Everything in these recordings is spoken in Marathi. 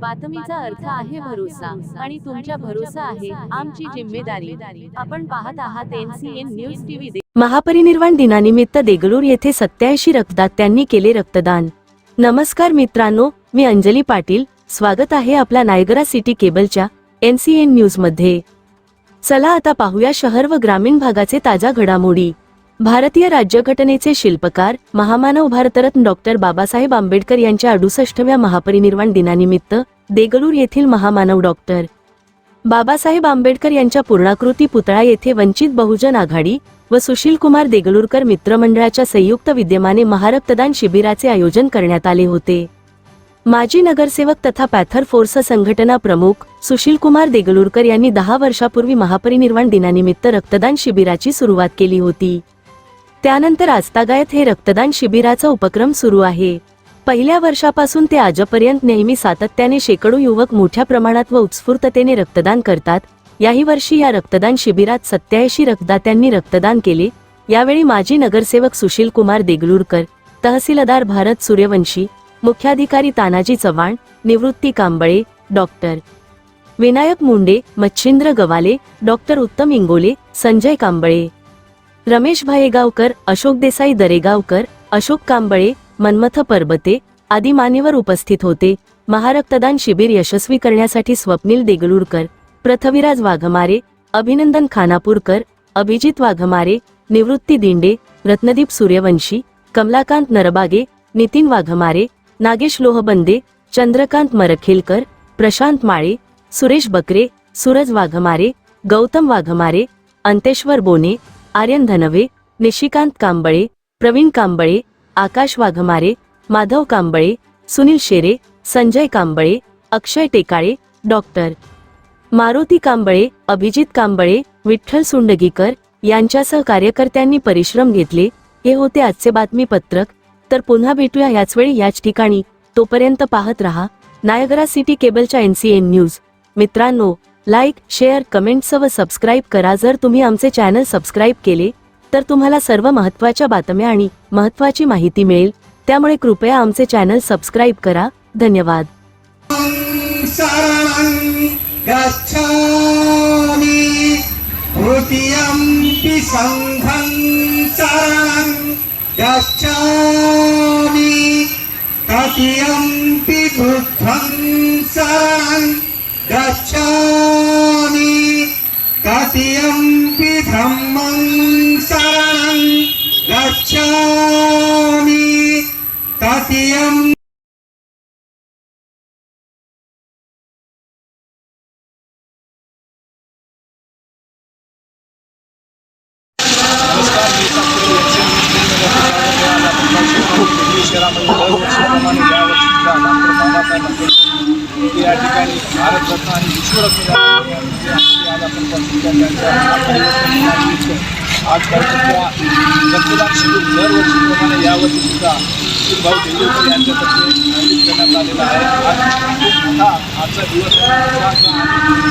बातमीचा अर्थ आहे भरोसा आणि तुमच्या भरोसा आहे आमची जिम्मेदारी. आपण पाहत आहात एनसीएन न्यूज टीव्ही महापरिनिर्वाण दिनानिमित्त देगलूर येथे सत्याऐंशी रक्तदात्यांनी केले रक्तदान. नमस्कार मित्रांनो मी अंजली पाटील. स्वागत आहे आपल्या नायगरा सिटी केबलच्या एनसीएन न्यूजमध्ये चला आता पाहूया शहर व ग्रामीण भागाचे ताज्या घडामोडी. भारतीय राज्यघटनेचे शिल्पकार महामानव भारतरत्न डॉक्टर बाबासाहेब आंबेडकर यांच्या अडुसष्टव्या महापरिनिर्वाण दिनानिमित्त देगलूर येथील महामानव डॉक्टर बाबासाहेब आंबेडकर यांच्या पूर्णाकृती पुतळा येथे वंचित बहुजन आघाडी व सुशील कुमार देगलूरकर मित्रमंडळाच्या संयुक्त विद्यमाने महारक्तदान शिबिराचे आयोजन करण्यात आले होते. माजी नगरसेवक तथा पॅथर फोर्स संघटना प्रमुख सुशील कुमार देगलूरकर यांनी दहा वर्षापूर्वी महापरिनिर्वाण दिनानिमित्त रक्तदान शिबिराची सुरुवात केली होती. त्यानंतर आजतागायत हे रक्तदान शिबिराचा उपक्रम सुरू आहे. पहिल्या वर्षापासून ते आजपर्यंत नेहमी सातत्याने शेकडो युवक मोठ्या प्रमाणात व उत्स्फूर्ततेने रक्तदान करतात. याही वर्षी या रक्तदान शिबिरात सत्याऐंशी रक्तदात्यांनी रक्तदान केले. यावेळी माजी नगरसेवक सुशील कुमार देगलूरकर तहसीलदार भारत सूर्यवंशी मुख्याधिकारी तानाजी चव्हाण निवृत्ती कांबळे डॉक्टर विनायक मुंडे मच्छिंद्र गवाले डॉक्टर उत्तम इंगोले संजय कांबळे. रमेश भायेगावकर अशोक देसाई दरेगावकर अशोक कांबळे मन्मथ परबते आदी मान्यवर उपस्थित होते. महारक्तदान शिबिर यशस्वी करण्यासाठी स्वप्नील देगलूरकर प्रथविराज वाघमारे अभिनंदन खानापूरकर अभिजित वाघमारे निवृत्ती दिंडे रत्नदीप सूर्यवंशी कमलाकांत नरबागे नितीन वाघमारे नागेश लोहबंदे चंद्रकांत मरखेलकर प्रशांत माळे सुरेश बकरे सूरज वाघमारे गौतम वाघमारे अंतेश्वर बोने आर्यन धनवे निशिकांत कांबळे प्रवीण कांबळे आकाश वाघमारे माधव कांबळे सुनील शेरे संजय कांबळे अक्षय टेकाळे डॉक्टर. मारुती कांबळे अभिजित कांबळे विठ्ठल सुंडगीकर यांच्यासह कार्यकर्त्यांनी परिश्रम घेतले. हे होते आजचे बातमीपत्रक. तर पुन्हा भेटूया याच वेळी याच ठिकाणी. तोपर्यंत पाहत रहा. नायगरा सिटी केबलच्या एनसीएन न्यूज. मित्रांनो लाईक शेअर कमेंट्स व सबस्क्राईब करा. जर तुम्ही आमचे चॅनल सबस्क्राईब केले तर तुम्हाला सर्व महत्त्वाच्या बातम्या आणि महत्त्वाची माहिती मिळेल. त्यामुळे कृपया आमचे चॅनल सबस्क्राईब करा. धन्यवाद. शरणं गच्छामि तृतीयम्पि सङ्घं शरणं शरणं गच्छामि धम्मं शरणं गच्छामि शहरामध्ये दरवर्षीप्रमाणे यावर्षीसुद्धा डॉक्टर बाबासाहेब आंबेडकर. हे या ठिकाणी भारतरत्न आणि विश्वरत्न आज आपण आज त्यांच्या रक्तदान शिबिर दरवर्षीप्रमाणे यावर्षी सुद्धा भाऊ देगलूरकर यांच्यातर्फे आयोजित करण्यात आलेला आहे आज खूप मोठा आजचा दिवस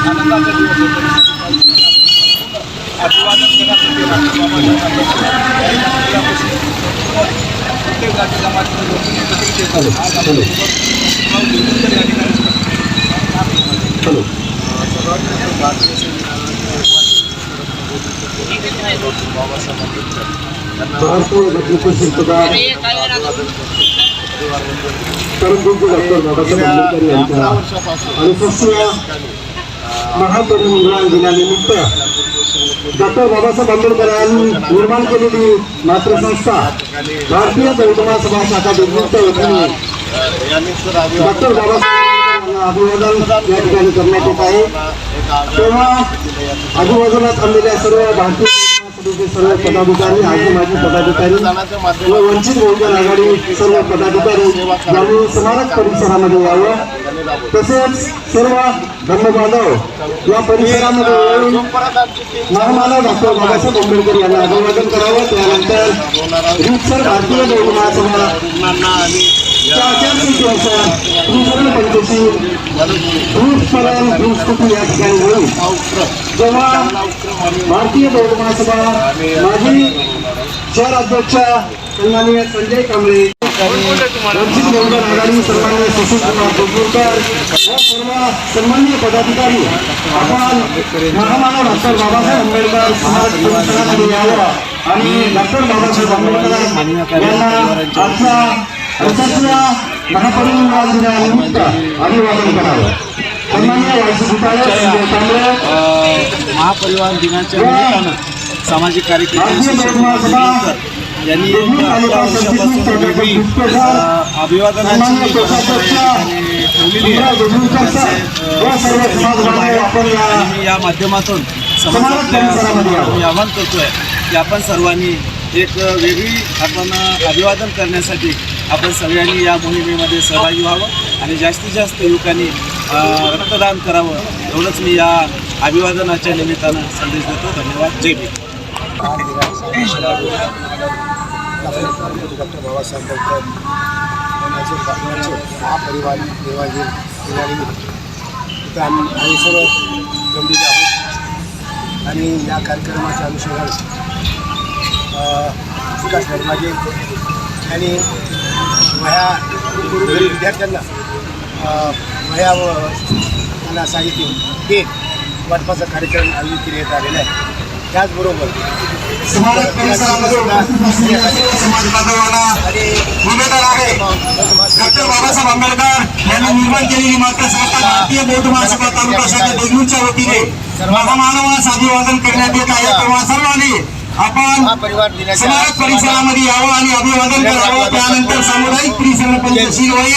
आनंदाचा दिवस अभिवादन करण्यासाठी प्रत्येक जाती जमातीचे लोकांनी एकत्रित येतात आज आपल्यासोबत भाऊ देवेंद्र या ठिकाणी सर्वात प्रथम भारतीय संविधानाचे डॉक्टर बाबासाहेब आंबेडकर यांना महाराष्ट्र घटनेचे शिल्पकार परमपूज्य डॉक्टर बाबासाहेब आंबेडकर गेल्या यांच्या अकरा वर्षापासून अडुसष्टव्या महापरिनिर्वाण दिनानिमित्त डॉक्टर बाबासाहेब आंबेडकरांनी निर्माण केलेली मातृसंस्था भारतीय बहुजन सभा शाखा दिग्मुक्त वतीने डॉक्टर बाबासाहेब अभिवादन या ठिकाणी करण्यात येत आहे तेव्हा आजूबाजूला थांबलेल्या सर्व भारतीय सर्व पदाधिकारी आजी माजी पदाधिकारी व वंचित बहुजन आघाडी सर्व पदाधिकारी यांनी स्मारक परिसरामध्ये यावं तसेच सर्व धर्मबांधव या परिसरामध्ये येऊन महामानव डॉक्टर बाबासाहेब आंबेडकर यांना अभिवादन करावं. त्यानंतर रितसर भारतीय बहुजन महासभा या ठिकाणी होईल जेव्हा भारतीय बहुजन महासभा माजी शहर अध्यक्ष सन्माननीय संजय कांबळे वंचित बहुजन आघाडी सन्मान्य सुशीलकुमार देशमुखकर व सर्व सन्माननीय पदाधिकारी आपण महामानव डॉक्टर बाबासाहेब आंबेडकर समाज परिसरामध्ये यावं आणि डॉक्टर बाबासाहेब आंबेडकर यांना आजच्या यशस्वी महापरिनिर्वाण दिनानिमित्त अभिवादन करावं. सन्मान्य संजय कांबळे महापरिवार दिनाच्या निमित्तानं सामाजिक कार्यकर्ते महासभा यांनी अभिवादनाची या ठेवलेली आहे. माध्यमातून समाजातल्या सर्वांना मी आवाहन करतोय की आपण सर्वांनी एक वेगळी आपण अभिवादन करण्यासाठी आपण सगळ्यांनी या मोहिमेमध्ये सहभागी व्हावं आणि जास्तीत जास्त युवकांनी रक्तदान करावं एवढंच मी या अभिवादनाच्या निमित्तानं संदेश देतो. धन्यवाद. जय भीम. डॉक्टर बाबासाहेब आंबेडकर यांचे देवाजी आम्ही सर्व जमलेले आहोत आणि या कार्यक्रमाच्या अनुषंगाने विकास धर्माजी आणि वह्या विद्यार्थ्यांना वह्या व त्यांना साहित्य पेन वाटपाचा कार्यक्रम आयोजित करण्यात आलेला आहे. त्याचबरोबर डॉक्टर बाबासाहेब आंबेडकर यांनी निर्माण केलेली मात्र संस्था भारतीय बौद्ध महासभा तालुका शाखा देगलूरच्या वतीने महामानवास अभिवादन करण्यात येत आहे. तेव्हा सर्वांनी आपण समाज परिसरामध्ये यावं आणि अभिवादन करावं. त्यानंतर सामुदायिक परिसर पंचशील होईल.